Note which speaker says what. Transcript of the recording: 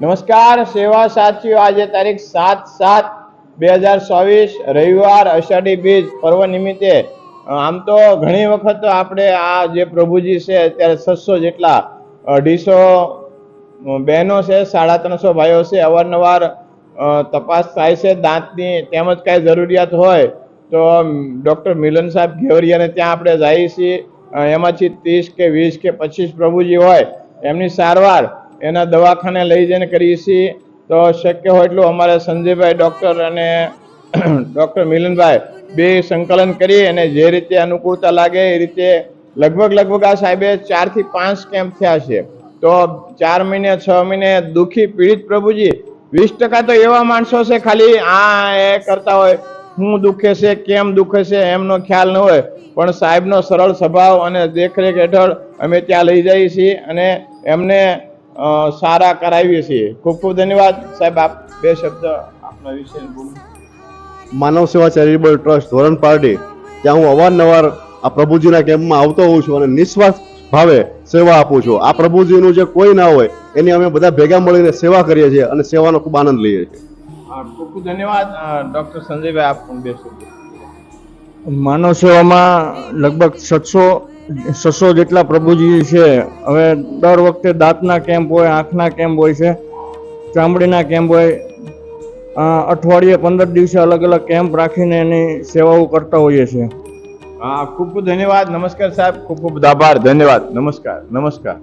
Speaker 1: નમસ્કાર, સેવા સાથીઓ આજે તારીખ સાત સાત બે હજાર ચોવીસ, રવિવાર, અષાઢી બીજ પર્વ નિમિત્તે. આમ તો ઘણી વખત આપણે આ જે પ્રભુજી છે, અત્યારે છસો જેટલા અઢીસો બહેનો છે, સાડા ત્રણસો ભાઈઓ છે, અવારનવાર તપાસ થાય છે, દાંતની તેમજ કાંઈ જરૂરિયાત હોય તો ડૉક્ટર મિલન સાહેબ ઘેવરિયાને ત્યાં આપણે જઈએ છીએ. એમાંથી ત્રીસ કે વીસ કે પચીસ પ્રભુજી હોય. એમની સારવાર એના દવાખાને લઈ જઈને કરીએ છીએ. તો શક્ય હોય એટલું અમારે સંજયભાઈ, ડૉક્ટર અને ડૉક્ટર મિલનભાઈ બે સંકલન કરી અને જે રીતે અનુકૂળતા લાગે એ રીતે લગભગ લગભગ આ સાહેબે ચારથી પાંચ કેમ્પ થયા છે. તો ચાર મહિને, છ મહિને દુઃખી પીડિત પ્રભુજી, વીસ ટકા તો એવા માણસો છે ખાલી, આ એ કરતા હોય શું દુખે છે, કેમ દુખે છે, એમનો ખ્યાલ ન હોય. પણ સાહેબનો સરળ સ્વભાવ અને દેખરેખ હેઠળ અમે ત્યાં લઈ જઈએ છીએ અને એમને સારા કરાવીએ છીએ. ખૂબ ખૂબ ધન્યવાદ. સાહેબ આપ બે શબ્દ આપના વિશે
Speaker 2: માનવ સેવા ચેરિટેબલ ટ્રસ્ટ ધોરણ પાર્ટી ત્યાં હું અવારનવાર આ પ્રભુજીના કેમ્પમાં આવતો હોઉં છું અને નિસ્વાર્થ ભાવે સેવા આપું છું. આ પ્રભુજીનું જે કોઈ ના હોય એની અમે બધા ભેગા મળીને સેવા કરીએ છીએ અને સેવાનો ખૂબ આનંદ લઈએ છીએ.
Speaker 1: ખૂબ ખૂબ ધન્યવાદ. ડૉક્ટર સંજયભાઈ આપ પણ બે શબ્દ.
Speaker 3: માનવ સેવામાં લગભગ છસો છસો જેટલા પ્રભુજી છે. હવે દર વખતે દાંતના કેમ્પ હોય, આંખના કેમ્પ હોય છે, ચામડીના કેમ્પ હોય. અઠવાડિયે પંદર દિવસે અલગ અલગ કેમ્પ રાખીને એની સેવાઓ કરતા હોઈએ છીએ.
Speaker 1: હા, ખૂબ ખૂબ ધન્યવાદ. નમસ્કાર સાહેબ. ખૂબ ખૂબ આભાર. ધન્યવાદ. નમસ્કાર. નમસ્કાર.